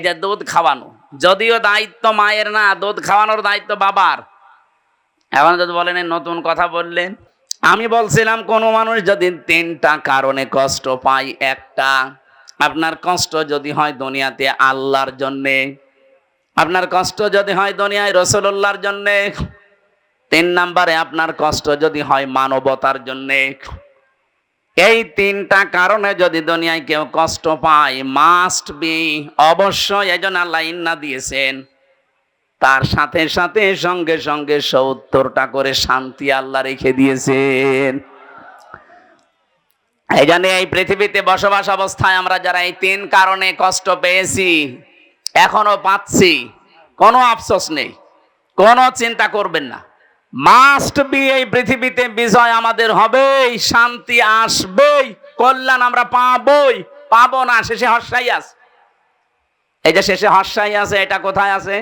যে দুধ খাওয়ানো। যদিও দায়িত্ব মায়ের না, দুধ খাওয়ানোর দায়িত্ব বাবার। এখন যদি বলেন নতুন কথা বললেন, আমি বলছিলাম, কোনো মানুষ যদি তিনটা কারণে কষ্ট পায়, একটা, আপনার কষ্ট যদি হয় দুনিয়াতে আল্লাহর জন্যে, আপনার কষ্ট যদি হয় দুনিয়ায় রসুল্লাহর জন্যে, তিন নাম্বারে আপনার কষ্ট যদি হয় মানবতার জন্যে এই তিনটা কারণে যদি দুনিয়ায় কেউ কষ্ট পায় মাস্ট বি অবশ্যই এজন আল্লাহ ইন্না দিয়েছেন। তার সাথে সাথে সঙ্গে সঙ্গে সত্তরটা করে শান্তি আল্লাহ রেখে দিয়েছেন। এই জন্য এই পৃথিবীতে বসবাস অবস্থায় আমরা যারা এই তিন কারণে কষ্ট পেয়েছি, এখনও পাচ্ছি, কোনো আফসোস নেই, কোনো চিন্তা করবেন না। মাস্ট বি এই পৃথিবীতে বিজয় আমাদের হবেই, শান্তি আসবেই, কল্যাণ আমরা পাবই। পাবো না, শেষে হর্ষাই আছে। এই যে শেষে হর্ষাই আছে, এটা কোথায় আছে?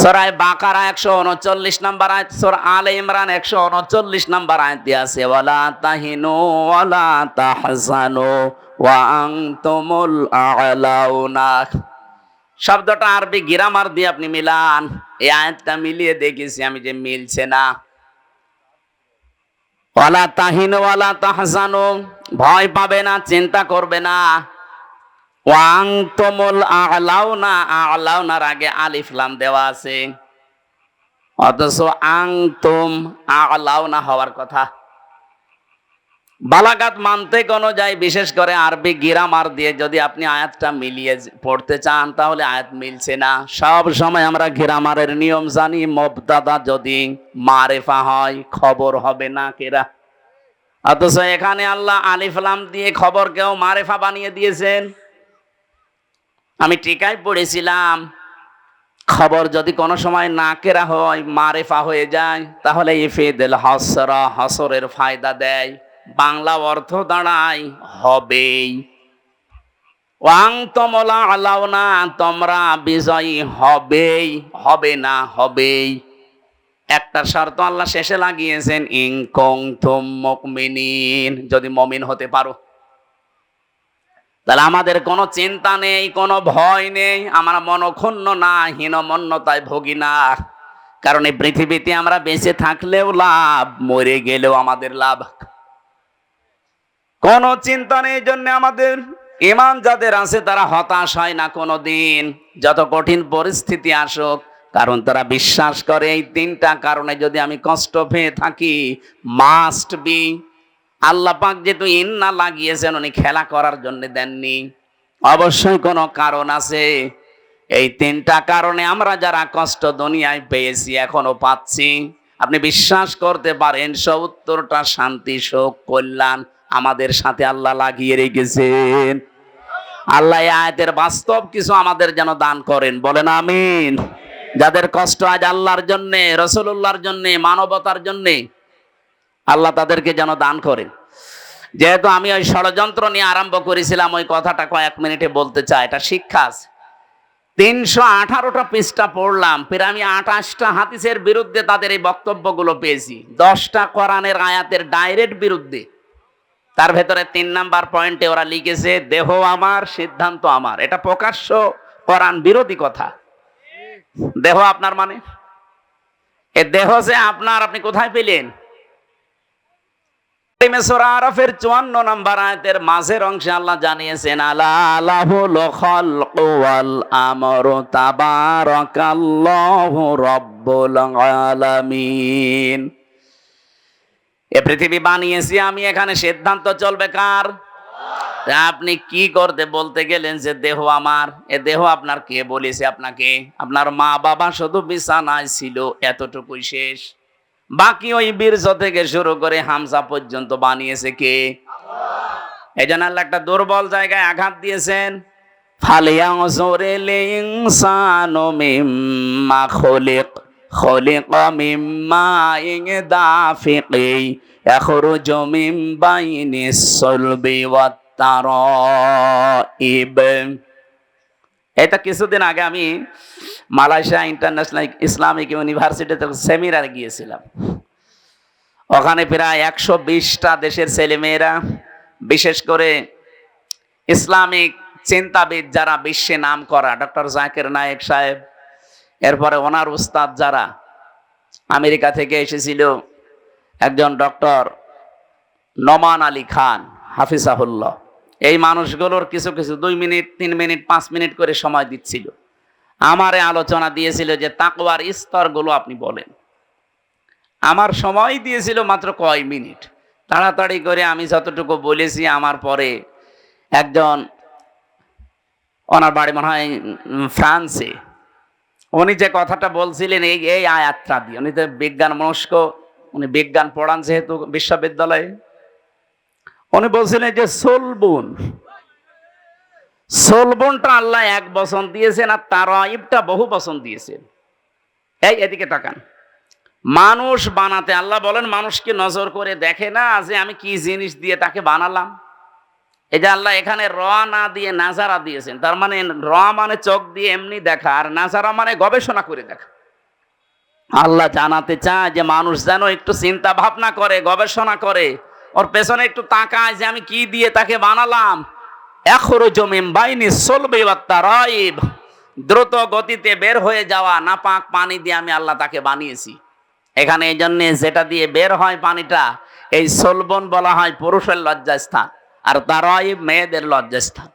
সরাই বাকারা একশো উনচল্লিশ নাম্বার আয়াত, সর আলে ইমরান একশো উনচল্লিশ নাম্বার আয়াত আছে, ওয়ালা তাহিনু ওয়ালা তাহজানু ওয়া আনতুমুল আ'লাউনা শব্দটা আরবি গ্রামার দিয়ে আপনি মিলান। এই আয়াতটা মিলিয়ে দেখেছি আমি যে মিলছে না। ওয়ালা তাহিনু ওয়ালা তাহজানু, ভয় পাবে না, চিন্তা করবে না। ওয়াং তোমল আলাউনা, আলাউনার আগে আলিফ লাম দেওয়া আছে। অথচ আং তুম আলাউনা হওয়ার কথা। বালাগাত মানতে কোনো যায়, বিশেষ করে আরবি গিরামার দিয়ে যদি আপনি আয়াতটা মিলিয়ে পড়তে চান, তাহলে আয়াত মিলছে না। সব সময় আমরা গিরামারের নিয়ম জানি মবদাদা যদি মারেফা হয়, খবর হবে না কেরা। অথচ এখানে আল্লাহ আলিফলাম দিয়ে খবরকেও মারেফা বানিয়ে দিয়েছেন। আমি টিকায় পড়েছিলাম, খবর যদি কোনো সময় না কেরা হয়, মারেফা হয়ে যায়, তাহলে ইফেদেল হসরা, হসরের ফায়দা দেয়। বাংলা অর্থ দাঁড়ায় হবেই। ওয়াং তমলা আলাও না তোমরা বিজয়ী হবেই, হবে না হবেই। একটা শর্ত আল্লাহ শেষে লাগিয়েছেন ইং কং মুকমিনিন যদি মমিন হতে পারো। তাহলে আমাদের কোনো চিন্তা নেই, কোনো ভয় নেই, আমার মনক্ষুণ্ণ না, হীনমন্যতায় ভোগী না কারণ এই পৃথিবীতে আমরা বেঁচে থাকলেও লাভ, মরে গেলেও আমাদের লাভ। কোনো চিন্তা নেই জন্য আমাদের ইমান যাদের আছে তারা হতাশ হয় না কোনো দিন যত কঠিন পরিস্থিতি আসুক, কারণ তারা বিশ্বাস করে এই তিনটা কারণে যদি আমি কষ্ট পেয়ে থাকি মাস্ট বি আল্লাহ পাক যেহেতু ইন্না লাগিয়েছেন, উনি খেলা করার জন্য দেননি। অবশ্যই কোনো কারণ আছে। এই তিনটা কারণে আমরা যারা কষ্ট দুনিয়ায় পেয়েছি, এখনও পাচ্ছি। আপনি বিশ্বাস করতে পারেন, সত্তরটা শান্তি শোক কল্যাণ আমাদের সাথে আল্লাহ লাগিয়ে রেখেছেন। আল্লাহ আয়াতের বাস্তব কিছু আমাদের যেন দান করেন। বলেন আমিন। যাদের কষ্ট আজ আল্লাহর জন্যে রসুল্লাহর জন্যে, মানবতার জন্যে, আল্লাহ তাদেরকে যেন দান করেন। যেহেতু আমি ওই ষড়যন্ত্র নিয়ে আরম্ভ করেছিলাম, ওই কথাটা কয়েক মিনিটে বলতে চাই। এটা শিক্ষা আছে। তিনশো আঠারোটা পৃষ্ঠা পড়লাম ফের আমি আঠাশটা হাদিসের বিরুদ্ধে তাদের এই বক্তব্যগুলো পেয়েছি। দশটা কোরআনের আয়াতের ডাইরেক্ট বিরুদ্ধে। তার ভেতরে তিন নাম্বার পয়েন্টে ওরা লিখেছে, দেহ আমার, সিদ্ধান্ত আমার। এটা প্রকাশ্য কোরআন বিরোধী কথা। দেহ আপনার মানে? এ দেহ যে আপনার, আপনি কোথায় পেলেন? আরাফের চুয়ান্ন নম্বর আয়াতের মাঝের অংশে আল্লাহ জানিয়েছেন এ পৃথিবী বানিয়েছি আমি, এখানে সিদ্ধান্ত চলবে কার? আপনি কি করতে বলতে গেলেন যে দেহ আমার? এ দেহ আপনার কে বলেছে আপনাকে? আপনার মা বাবা শুধু বিছানায় ছিল, এতটুকুই শেষ। বাকি ওই বীর্য থেকে শুরু করে হামসা পর্যন্ত বানিয়েছে কে? এই জন্য আল্লাহ একটা দুর্বল জায়গায় আঘাত দিয়েছেন। ফালিয়াংজুরিল ইনসানু মিম্মা খুলিক। মিম্মা ইন দাফিকি ইয়াখরুজু মিন বাইনিস সুলবি ওয়াত তারাইব এটা কিছুদিন আগে আমি মালয়েশিয়া ইন্টারন্যাশনাল ইসলামিক ইউনিভার্সিটিতে সেমিনারে গিয়েছিলাম। ওখানে প্রায় একশো বিশটা দেশের ছেলেমেয়েরা, বিশেষ করে ইসলামিক চিন্তাবিদ যারা বিশ্বে নাম করা, ডক্টর জাকির নায়েক সাহেব এরপরে ওনার উস্তাদ যারা আমেরিকা থেকে এসেছিল, একজন ডক্টর নমান আলী খান, হাফিজাহুল্লাহ। এই মানুষগুলোর কিছু কিছু দুই মিনিট, তিন মিনিট, পাঁচ মিনিট করে সময় দিচ্ছিল। আমারে আলোচনা দিয়েছিল যে তাকওয়ার স্তরগুলো আপনি বলেন। আমার সময় দিয়েছিল মাত্র কয় মিনিট। তাড়াতাড়ি করে আমি যতটুকু বলেছি, আমার পরে একজন, ওনার বাড়ি মনে হয় ফ্রান্সে। উনি যে কথাটা বলছিলেন, এই এই আয়াতটা দিয়ে। উনি তো বিজ্ঞান মনস্ক, উনি বিজ্ঞান পড়ান যেহেতু বিশ্ববিদ্যালয়ে। উনি বলছিলেন যে, সোলবুন। সোলবনটা আল্লাহ এক বসন দিয়েছেন আর তার ইবটা বহু বসন দিয়েছেন। এই, এদিকে তাকান। মানুষ বানাতে, আল্লাহ বলেন মানুষকে নজর করে দেখে না যে আমি কি জিনিস দিয়ে তাকে বানালাম? এই যে আল্লাহ এখানে র না দিয়ে নাজারা দিয়েছেন, তার মানে র মানে চোখ দিয়ে এমনি দেখা আর নাজারা মানে গবেষণা করে দেখা। আল্লাহ জানাতে চায় যে মানুষ যেন একটু চিন্তা ভাবনা করে, গবেষণা করে, ওর পেছনে একটু তাকায় যে আমি কি দিয়ে তাকে বানালাম। এখরো জমিন বাইনি চলবে তারাইব। দ্রুত গতিতে বের হয়ে যাওয়া নাপাক পানি দিয়ে আমি আল্লাহ তাকে বানিয়েছি। এখানে এই জন্যে যেটা দিয়ে বের হয় পানিটা, এই সলবন বলা হয় পুরুষের লজ্জাস্থান। আর তারাইব মেয়েদের লজ্জাস্থান।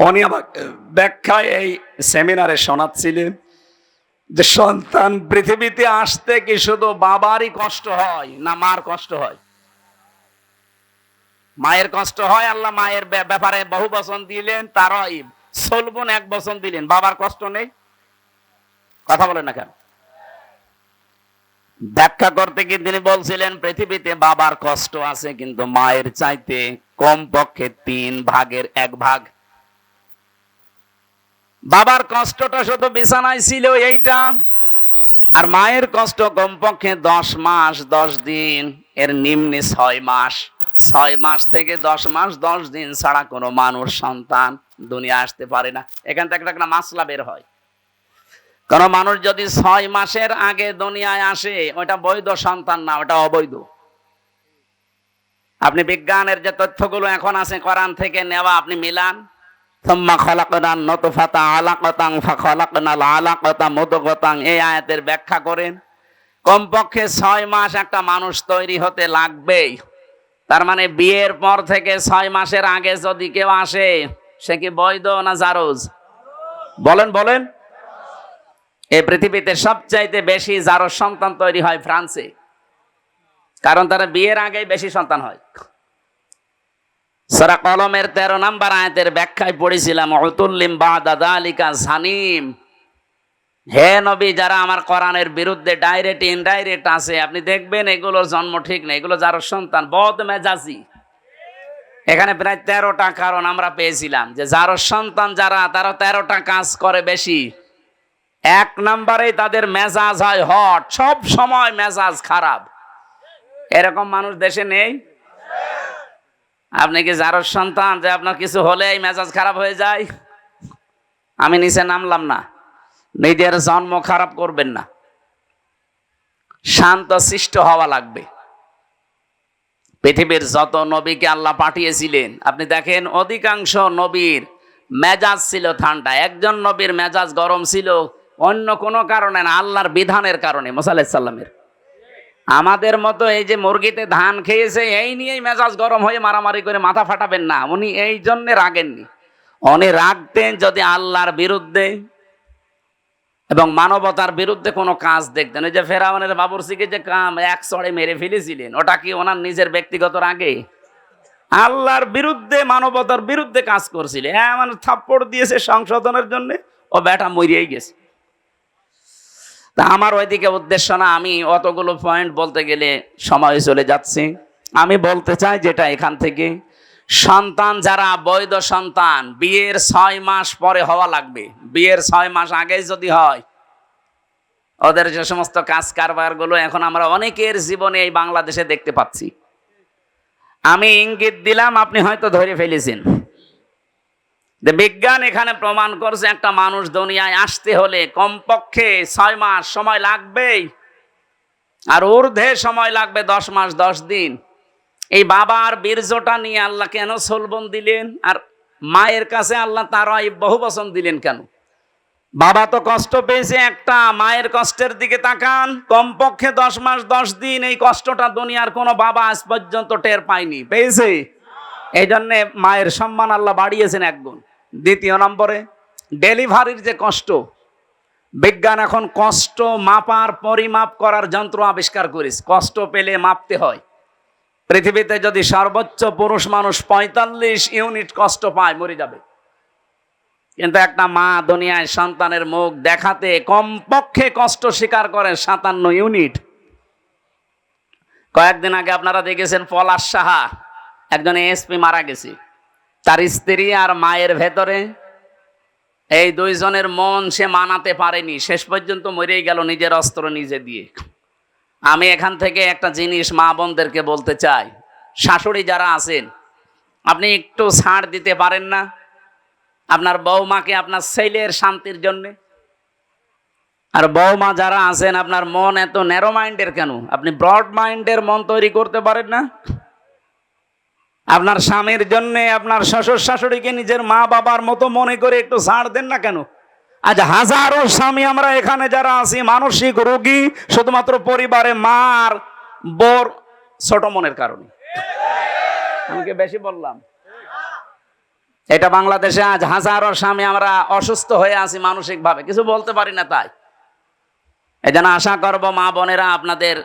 উনি আমাকে ব্যাখ্যায় এই সেমিনারে শোনাচ্ছিলেন যে সন্তান পৃথিবীতে আসতে কি শুধু বাবারই কষ্ট হয় না মার কষ্ট হয়? মায়ের কষ্ট হয়, আল্লাহ মায়ের ব্যাপারে বহু বচন দিলেন, তারই সলবন এক বচন দিলেন। বাবার কষ্ট নেই? কথা বলেন না কেন? ব্যাখ্যা করতে গিয়ে তিনি বলছিলেন, পৃথিবীতে বাবার কষ্ট আছে, কিন্তু মায়ের চাইতে কম পক্ষে তিন ভাগের এক ভাগ। বাবার কষ্টটা শুধু বিছানায় ছিল এইটা, আর মায়ের কষ্ট কমপক্ষে দশ মাস, দশ দিন, এর নিম্নে ছয় মাস। ছয় মাস থেকে দশ মাস, দশ দিন ছাড়া কোনো মানুষ, সন্তান দুনিয়া আসতে পারে না। এখান থেকে একটা মাসলা বের হয়। কোন মানুষ যদি ছয় মাসের আগে দুনিয়ায় আসে, ওটা বৈধ সন্তান না, ওটা অবৈধ। আপনি বিজ্ঞানের যে তথ্যগুলো এখন আছে কোরআন থেকে নেওয়া, আপনি মিলান। থম্মা খলাকনান নতফাতা আলাকতাং ফাখলাকনাল আলাকতা মুদগতাং এই আয়াতের ব্যাখ্যা করেন, কমপক্ষে ছয় মাস একটা মানুষ তৈরি হতে লাগবেই। তার মানে বিয়ের পর থেকে ছয় মাসের আগে যদি কেউ আসে, সে কি বৈধ না জারজ? বলেন বলেন। এই পৃথিবীতে সবচাইতে বেশি যারো সন্তান তৈরি হয় ফ্রান্সে। কারণ তারা বিয়ের আগেই বেশি সন্তান হয়। সারা কলমের তেরো নাম্বার আয়াতের ব্যাখ্যায় পড়েছিলাম অতুল্লিম বা দাদা আলিকা সানিম। হে নবী, যারা আমার কোরআনের বিরুদ্ধে ডাইরেক্ট, ইনডাইরেক্ট আছে, আপনি দেখবেন এগুলোর জন্ম ঠিক নেই, এগুলো যার সন্তান, বদ মেজাজি। এখানে প্রায় তেরোটা কারণ আমরা পেয়েছিলাম, যে যার সন্তান যারা, তারা তেরোটা কাজ করে বেশি। এক নম্বরে তাদের মেজাজ হয় হট, সব সময় মেজাজ খারাপ। এরকম মানুষ দেশে নেই? আপনি কি যার সন্তান যে আপনার কিছু হলেই মেজাজ খারাপ হয়ে যায়? আমি নিচে নামলাম না। নিজের জন্ম খারাপ করবেন না। শান্ত, সৃষ্ট হওয়া লাগবে। পৃথিবীর যত নবীকে আল্লাহ পাঠিয়েছিলেন, আপনি দেখেন অধিকাংশ নবীর মেজাজ ছিল ঠান্ডা। একজন নবীর মেজাজ গরম ছিল অন্য কোনো কারণে না, আল্লাহর বিধানের কারণে মোসাল্লামের আমাদের মতো এই যে মুরগিতে ধান খেয়েছে, এই নিয়েই মেজাজ গরম হয়ে মারামারি করে মাথা ফাটাবেন না। উনি এই জন্যে রাগেননি। উনি রাখতেন যদি আল্লাহর বিরুদ্ধে এবং মানবতার বিরুদ্ধে কোনো কাজ দেখতেন। ওই যে ফেরাউনের বাবুরসিকে যে কাম, এক চড়ে মেরে ফেলেছিলেন, ওটা কি ওনার নিজের ব্যক্তিগত রাগে? আল্লাহর বিরুদ্ধে, মানবতার বিরুদ্ধে কাজ করছিলেন। হ্যাঁ মানে থাপ্পড় দিয়েছে সংশোধনের জন্য। ও বেটা মরিয়েই গেছে। তা আমার ওইদিকে উদ্দেশ্য না, আমি অতগুলো পয়েন্ট বলতে গেলে সময় চলে যাচ্ছে। আমি বলতে চাই যেটা এখান থেকে, সন্তান যারা বৈধ সন্তান, বিয়ের ছয় মাস পরে হওয়া লাগবে। বিয়ের ছয় মাস আগে যদি হয়, ওদের যে সমস্ত কাজ কারবারগুলো এখন আমরা অনেকের জীবনে এই বাংলাদেশে দেখতে পাচ্ছি। আমি ইঙ্গিত দিলাম, আপনি হয়তো ধরে ফেলেছেন। যে বিজ্ঞান এখানে প্রমাণ করছে, একটা মানুষ দুনিয়ায় আসতে হলে কমপক্ষে ছয় মাস সময় লাগবেই, আর ঊর্ধ্বে সময় লাগবে দশ মাস, দশ দিন। এই বাবার বীর্যটা নিয়ে আল্লাহ কেন সোলবন দিলেন? আর মায়ের কাছে আল্লাহ তার বহু বচন দিলেন কেন? বাবা তো কষ্ট পেয়েছে একটা, মায়ের কষ্টের দিকে তাকান, কমপক্ষে দশ মাস, দশ দিন এই কষ্টটা দুনিয়ার কোনো বাবা আজ পর্যন্ত টের পায়নি। পেয়েছে? এই জন্যে মায়ের সম্মান আল্লাহ বাড়িয়েছেন একগুণ। দ্বিতীয় নম্বরে, ডেলিভারির যে কষ্ট, বিজ্ঞান এখন কষ্ট মাপার, পরিমাপ করার যন্ত্র আবিষ্কার করিস কষ্ট পেলে মাপতে হয়। পৃথিবীতে যদি সর্বোচ্চ পুরুষ মানুষ পঁয়তাল্লিশ ইউনিট কষ্ট পায়, মরে যাবে। কিন্তু একটা মা দুনিয়ায় সন্তানের মুখ দেখাতে কমপক্ষে কষ্ট স্বীকার করে সাতান্ন ইউনিট। কয়েকদিন আগে আপনারা দেখেছেন পলাশ সাহা, একজন এসপি মারা গেছে। তার স্ত্রী আর মায়ের ভেতরে। এই দুইজনের মন সে মানাতে পারেনি। শেষ পর্যন্ত মরেই গেল নিজের অস্ত্র নিজে দিয়ে। আমি এখান থেকে একটা জিনিস মা বোনদেরকে বলতে চাই। শাশুড়ি যারা আছেন, আপনি একটু ছাড় দিতে পারেন না? আপনার বৌমাকে আপনার ছেলের শান্তির জন্যে? আর বৌমা যারা আছেন, আপনার মন এত ন্যারো মাইন্ডের কেন? আপনি ব্রড মাইন্ডের মন তৈরি করতে পারেন না? আপনার স্বামীর জন্য, আপনার শ্বশুর শাশুড়িকে নিজের মা বাবার মতো মনে করে একটু ছাড় দেন না কেন? আজ হাজারো স্বামী আমরা এখানে যারা আছি, মানসিক রোগী, শুধুমাত্র পরিবারে মার বোর ছোট মনের কারণে। আমি কি বেশি বললাম। এটা বাংলাদেশে আজ হাজারো স্বামী আমরা অসুস্থ হয়ে আছি মানসিকভাবে। কিছু বলতে পারি না তাই। এই যেন আশা করব মা বোনেরা আপনাদের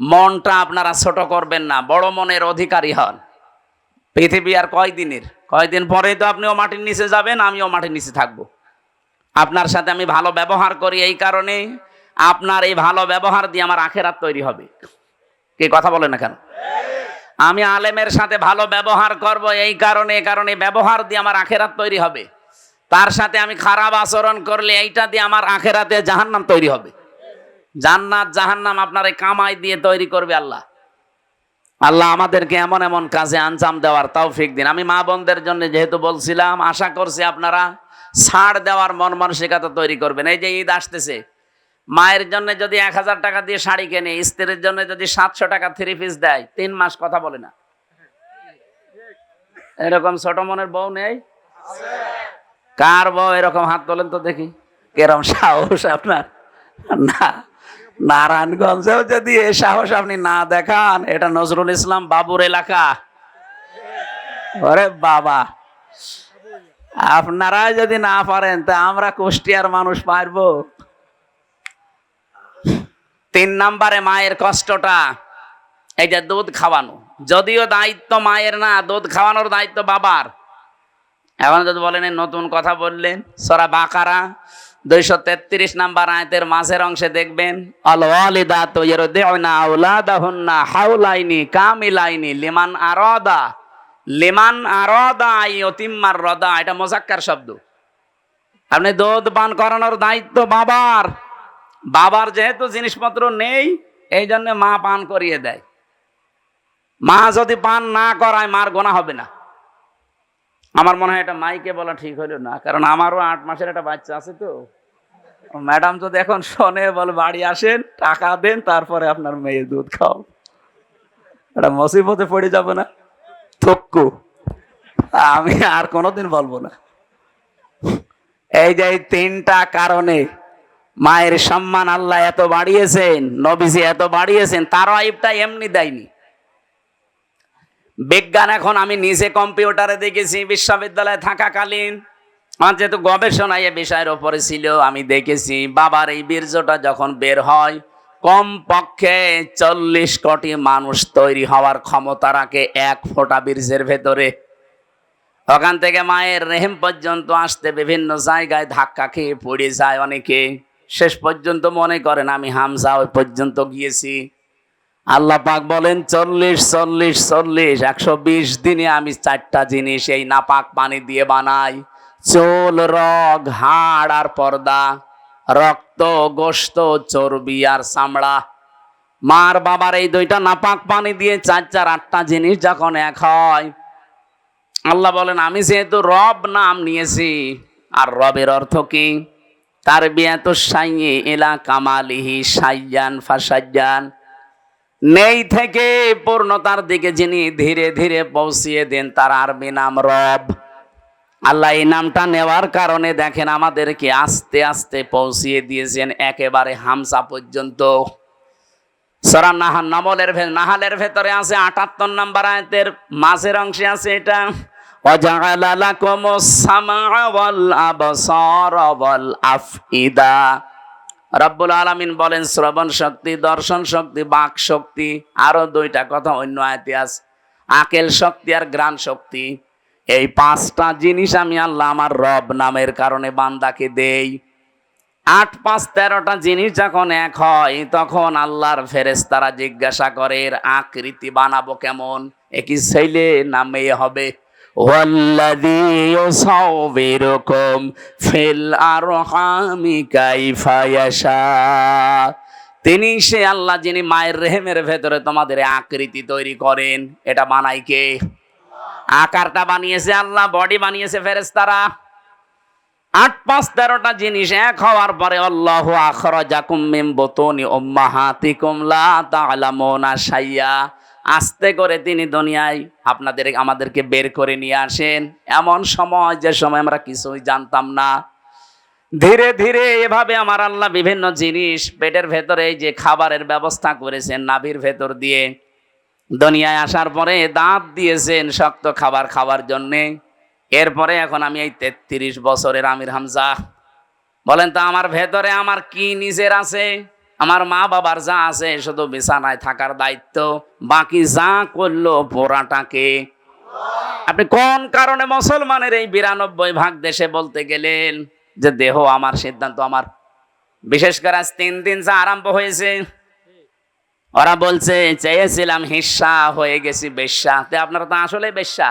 মনটা আপনারা ছোট করবেন না, বড় মনের অধিকারী হন। পৃথিবী আর কয়দিনের? কয়দিন পরেই তো আপনিও মাটির নিচে যাবেন, আমিও মাটির নিচে থাকব। আপনার সাথে আমি ভালো ব্যবহার করি এই কারণে আপনার এই ভালো ব্যবহার দিয়ে আমার আখেরাত তৈরি হবে। কে কথা বলে না কেন? আমি আলেমের সাথে ভালো ব্যবহার করব এই কারণে কারণে ব্যবহার দিয়ে আমার আখেরাত তৈরি হবে। তার সাথে আমি খারাপ আচরণ করলে এইটা দিয়ে আমার আখেরাতে জাহান্নাম তৈরি হবে। জান্নাত জাহান্নাম আপনার এই কামাই দিয়ে তৈরি করবে আল্লাহ। আল্লাহ আমাদেরকে এমন এমন কাজে আঞ্জাম দেওয়ার তাও তৌফিক দিন। আমি মা বোনদের জন্য যেহেতু বলছিলাম, আশা করছি আপনারা ছাড় দেওয়ার মন মানসিকতা তৈরি করবেন। এই যে ঈদ আসতেছে, মায়ের জন্য যদি এক হাজার টাকা দিয়ে শাড়ি কেনে, স্ত্রীর জন্য যদি সাতশো টাকা থ্রি পিস দেয়, তিন মাস কথা বলে না। এরকম ছোট মনের বউ নেই? কার বউ এরকম হাত তোলেন তো দেখি। কেরম সাহস আপনার। না। নারায়ণগঞ্জেও যদি এ সাহস আপনি না দেখান, এটা নজরুল ইসলাম বাবুর এলাকা। ওরে বাবা। আপনারা যদি না পারেন, তা আমরা কুষ্টিয়ার মানুষ পারব। তিন নম্বরে মায়ের কষ্টটা, এই যে দুধ খাওয়ানো। যদিও দায়িত্ব মায়ের না, দুধ খাওয়ানোর দায়িত্ব বাবার। এখন যদি বলেন নতুন কথা বললেন, সরা বাকারা দুইশো তেত্রিশ নাম্বার আয়তের মাঝের অংশে দেখবেন অলওয়ালিদা তো ইরদিউনা আউলাদাহুন্না হাউলাইনি কামিলাইনি লিমান আরাদা। লিমান আরাদা আই অতিম্মার রদা, এটা মোজাক্কার শব্দ। আপনি দুধ পান করানোর দায়িত্ব বাবার। বাবার যেহেতু জিনিসপত্র নেই এই জন্য মা পান করিয়ে দেয়। মা যদি পান না করায়, মার গোনা হবে না। আমার মনে হয় এটা মাইকে বলা ঠিক হলো না, কারণ আমারও আট মাসের একটা বাচ্চা আছে তো। ম্যাডাম যদি এখন শোনে, বলে বাড়ি আসেন, টাকা দেন, তারপরে আপনার মেয়ে দুধ খাও। এটা মুসিবতে পড়ে যাবে না। থক্কু। আমি আর কোনোদিন বলব না। এই যে তিনটা কারণে মায়ের সম্মান আল্লাহ এত বাড়িয়েছেন, নবীজি এত বাড়িয়েছেন তার আইবটা এমনি দেয়নি। বিজ্ঞান এখন আমি নিজে কম্পিউটারে দেখেছি, বিশ্ববিদ্যালয়ে থাকাকালীন। আমার যেহেতু গবেষণা এ বিষয়ের ওপরে ছিল, আমি দেখেছি, বাবার এই বীর্যটা যখন বের হয় কম পক্ষে চল্লিশ কোটি মানুষ তৈরি হওয়ার ক্ষমতা রাখে এক ফোঁটা বীর্যের ভেতরে। ওখান থেকে মায়ের রেহেম পর্যন্ত আসতে বিভিন্ন জায়গায় ধাক্কা খেয়ে পড়ে যায় অনেকে। শেষ পর্যন্ত মনে করেন আমি হামজা ওই পর্যন্ত গিয়েছি। আল্লাহ পাক বলেন, চল্লিশ চল্লিশ চল্লিশ, একশো বিশ দিনে আমি চারটা জিনিস এই নাপাক পানি দিয়ে বানাই। চোল, রগ, হাড় আর পর্দা, রক্ত গোস্ত চর্বি আর চামড়া। মার বাবার এই দুইটা নাপাক পানি দিয়ে চার চার, আটটা জিনিস যখন এক হয়, আল্লাহ বলেন, আমি যেহেতু রব নাম নিয়েছি, আর রবের অর্থ কি? তার বিয়া তো সাইয়ে এলা কামালিহি সাইয়ান ফাসাইয়ান। নেই থেকে পূর্ণতার দিকে যিনি ধীরে ধীরে পৌঁছিয়ে দেন, তার আরবি নাম রব। আল্লাহ এই নামটা নেওয়ার কারণে দেখেন আমাদেরকে আস্তে আস্তে পৌঁছিয়ে দিয়েছেন, একেবারে হামসা পর্যন্ত। সরা নাহান নামলের নাহালের ভেতরে আছে আটাত্তর নাম্বার আয়তের, মাঝের অংশে আছে এটা অজালালা কোমো সামা বল আবসর বল আফিদা রব্বুল আলামিন বলেন, শ্রবণ শক্তি, দর্শন শক্তি, বাক শক্তি, আরও দুইটা কথা অন্য আছে। আকেল শক্তি আর গ্রাণ শক্তি। এই পাঁচটা জিনিস আমি আল্লাহ আমার রব নামের কারণে বান্দাকে দেই। আট, পাঁচ, তেরোটা জিনিস যখন এক হয়, তখন আল্লাহর ফেরেশতারা জিজ্ঞাসা করে, এর আকৃতি বানাবো কেমন? এ কি ছেলে না মেয়ে হবে? তিনি সে আল্লাহ যিনি মায়ের রেহেমের ভেতরে তোমাদের আকৃতি তৈরি করেন। এটা বানাই কে? আকারটা বানিয়েছে আল্লাহ, বডি বানিয়েছে ফেরেশতারা। আট পাঁচ তেরোটা জিনিস এক হওয়ার পরে আল্লাহ আখরাজাকুম মিন বুতুনি উম্মাহাতিকুম লা তা'লামুনা শাইয়া। আস্তে করে তিনি দুনিয়ায় আপনাদের, আমাদেরকে বের করে নিয়ে আসেন। এমন সময়, যে সময় আমরা কিছুই জানতাম না। ধীরে ধীরে এভাবে আমার আল্লাহ বিভিন্ন জিনিস পেটের ভেতরে যে খাবারের ব্যবস্থা করেছেন, নাভির ভেতর দিয়ে দুনিয়ায় আসার পরে দাঁত দিয়েছেন শক্ত খাবার খাওয়ার জন্যে। এরপরে এখন আমি এই তেত্রিশ বছরের আমির হামজা। বলেন তো, আমার ভেতরে আমার কি নিজের আছে? আমার মা বাবার যা আছে, শুধু বিছানায় থাকার দায়িত্ব, বাকি যা করল পোড়াটাকে। আপনি কোন কারণে মুসলমানের এই বিরানব্বই ভাগ দেশে বলতে গেলেন যে দেহ আমার সিদ্ধান্ত আমার? বিশেষ করে আজ তিন দিন যা আরম্ভ হয়েছে, ওরা বলছে, চেয়েছিলাম হিসা, হয়ে গেছি বেশ্যা। আপনারা তো আসলে বেশ্যা।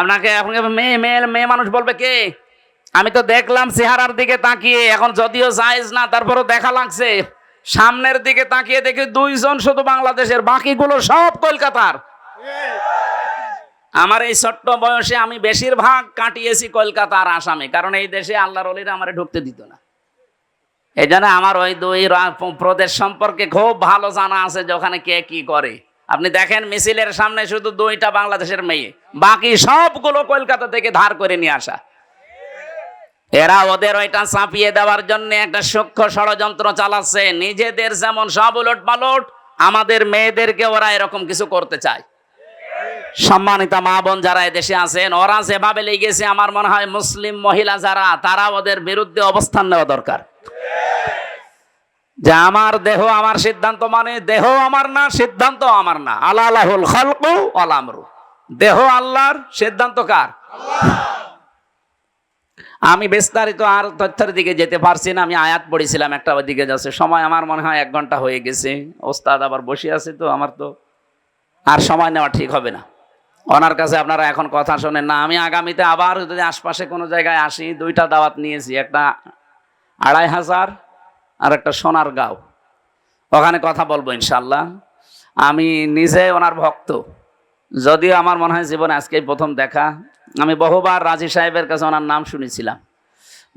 আপনাকে আপনাকে মেয়ে মেয়ে মেয়ে মানুষ বলবে কে? আমি তো দেখলাম চেহারার দিকে তাকিয়ে, এখন যদিও জায়েজ না, তারপরও দেখা লাগছে। সামনের দিকে তাকিয়ে দেখি দুইজন শুধু বাংলাদেশের, বাকিগুলো সব কলকাতার। আমার এই ছোট্ট বয়সে আমি বেশিরভাগ কাটিয়েছি কলকাতার আসামে, কারণ এই দেশে আল্লাহর অলিরা আমার ঢুকতে দিত না। এই জন্য আমার ওই দুই প্রদেশ সম্পর্কে খুব ভালো জানা আছে যে ওখানে কে কি করে। আপনি দেখেন মিছিলের সামনে শুধু দুইটা বাংলাদেশের মেয়ে, বাকি সবগুলো কলকাতা থেকে ধার করে নিয়ে আসা। এরা ওদের ওইটা চাপিয়ে দেওয়ার জন্য একটা সূক্ষ্ম ষড়যন্ত্র চালাচ্ছে। নিজেদের যেমন সব উলট পালট আমাদের মেয়েদেরকে ওরা এরকম কিছু করতে চায়। সম্মানিতা মা বোন যারা এদেশে আছেন, ওরা যেভাবে লেগেছে, আমার মনে হয় মুসলিম মহিলা যারা, তারা ওদের বিরুদ্ধে অবস্থান নেওয়া দরকার। যে আমার দেহ আমার সিদ্ধান্ত মানে দেহ আমার না, সিদ্ধান্ত আমার না। আল্লাহ আল্লাহুল খালকু ওয়াল আমরু। দেহ আল্লাহর সিদ্ধান্ত কার? আমি বিস্তারিত আর তথ্যের দিকে যেতে পারছি না, আমি আয়াত পড়েছিলাম একটা ওদিকে যাচ্ছে। সময় আমার মনে হয় এক ঘণ্টা হয়ে গেছে। ওস্তাদ আবার বসে আছে তো, আমার তো আর সময় নেওয়া ঠিক হবে না। ওনার কাছে আপনারা এখন কথা শোনেন না। আমি আগামীতে আবার যদি আশপাশে কোনো জায়গায় আসি, দুইটা দাওয়াত নিয়েছি, একটা আড়াই হাজার আর একটা সোনার গাঁও। ওখানে কথা বলব ইনশাল্লাহ আমি নিজে ওনার ভক্ত। যদিও আমার মনে হয় জীবনে আজকেই প্রথম দেখা। আমি বহুবার রাজি সাহেবের কাছে ওনার নাম শুনেছিলাম।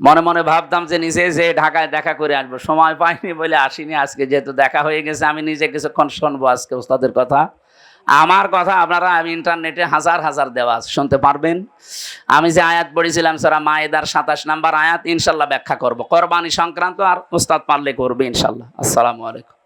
মনে মনে ভাবতাম যে নিজে যে ঢাকায় দেখা করে আসব। সময় পাইনি বলে আসিনি। আজকে যেহেতু দেখা হয়ে গেছে, আমি নিজে কিছুক্ষণ শুনব আজকে ওস্তাদের কথা। আমার কথা আপনারা, আমি ইন্টারনেটে হাজার হাজার দেওয়া শুনতে পারবেন। আমি যে আয়াত পড়েছিলাম, সারা মায়েদার সাতাশ নাম্বার আয়াত, ইনশাল্লাহ ব্যাখ্যা করব। কোরবানি সংক্রান্ত আর ওস্তাদ পারলে করবে, ইনশাল্লাহ। আসসালামু আলাইকুম।